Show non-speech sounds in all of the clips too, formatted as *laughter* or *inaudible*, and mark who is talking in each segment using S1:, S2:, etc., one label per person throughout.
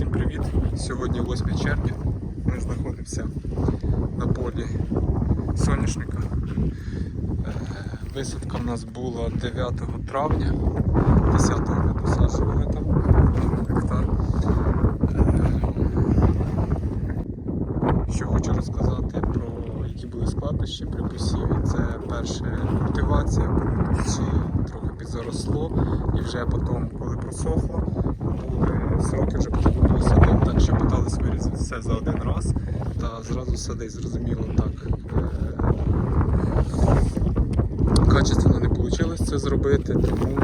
S1: Всім привіт! Сьогодні 8 червня. Ми знаходимося на полі соняшника. Е, Висадка в нас була 9 травня, 10-го ми посаджували там гектар. Е, Що хочу розказати про які були складнощі при посіві. Це перше культивація, коли трохи підзаросло, і вже потім, коли просохло, сроки вже потрібно було садити, так що питались вирізати все за один раз та зразу садить, зрозуміло так. е, Качественно не вийшло це зробити, тому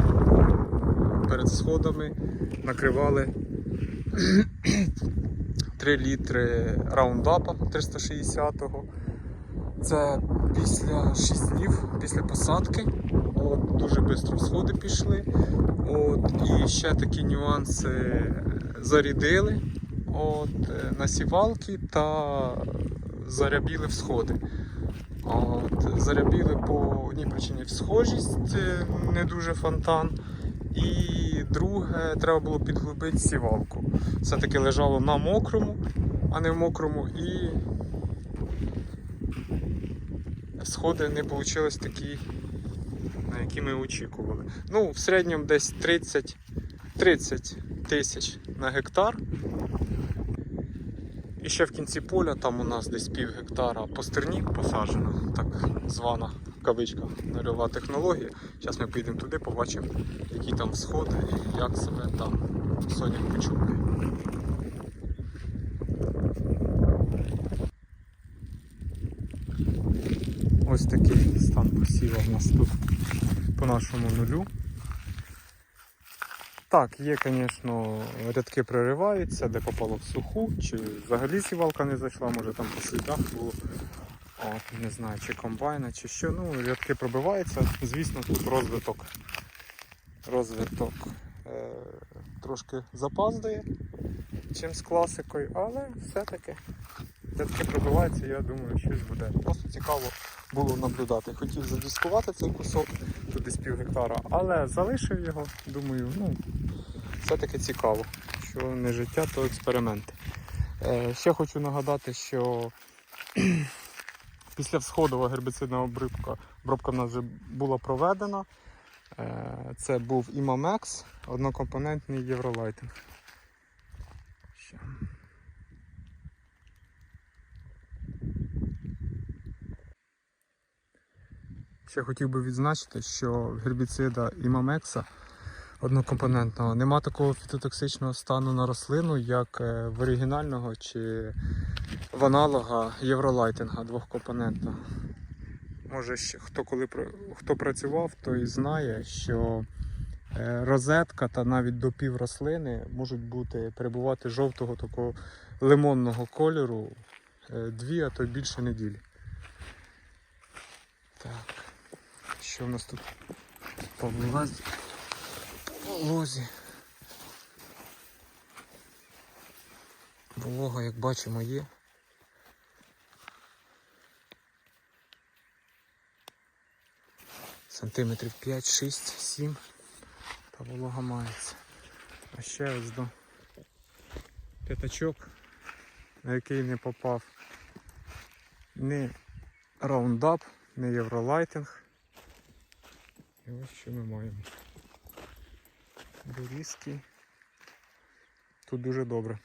S1: перед сходами накривали *clears throat* 3 літри раундапа 360-го. Це після 6 днів, після посадки. От, дуже швидко всходи пішли. От, і ще такі нюанси зарядили от, е, на сівалки та зарябіли всходи. От, зарябіли по одній причині всхожість, е, не дуже фонтан. І друге, треба було підглибити сівалку. Все-таки лежало на мокрому, а не в мокрому. І сходи не вийшли такі, на які ми очікували. Ну, в середньому десь 30, 30 тисяч на гектар. І ще в кінці поля там у нас десь пів гектара постернік посаджено, так звана в кавичках нульова технологія. Зараз ми поїдемо туди, побачимо, які там сходи як себе там сонях почуває. Ось такий посіва у нас тут по нашому нулю. Так, є, звісно, рядки прориваються, де попало в суху, чи взагалі сівалка не зайшла, може там по слідах було. От, не знаю, чи комбайна, чи що. Ну, рядки пробиваються. Звісно, тут розвиток. Розвиток е, трошки запаздує, чим з класикою, але все-таки рядки пробиваються, я думаю, щось буде. Просто цікаво було наблюдати. Хотів задіскувати цей кусок, тут десь пів гектара, але залишив його, думаю, ну, все-таки цікаво, що не життя, то експерименти. Е, ще хочу нагадати, що *clears throat* після всходова гербіцидна обробка, обробка в нас вже була проведена. Е, це був Імамекс, однокомпонентний євролайтинг. Ще. Хотів би відзначити, що в гербіцида Імамекса однокомпонентного нема такого фітотоксичного стану на рослину, як е, в оригінального чи в аналога євролайтинга двохкомпонентного. Може, хто коли хто працював, той знає, що е, розетка та навіть до пів рослини можуть бути перебувати жовтого такого лимонного кольору е, дві, а то більше неділі. Так, що в нас тут по влазі? По лозі. Волога, як бачимо, є. Сантиметрів 5, 6, 7 та волога мається. А ще ось до п'ятачок, на який не попав ні раундап, не євролайтинг. І ось що ми маємо. Дорізки. Тут дуже добре.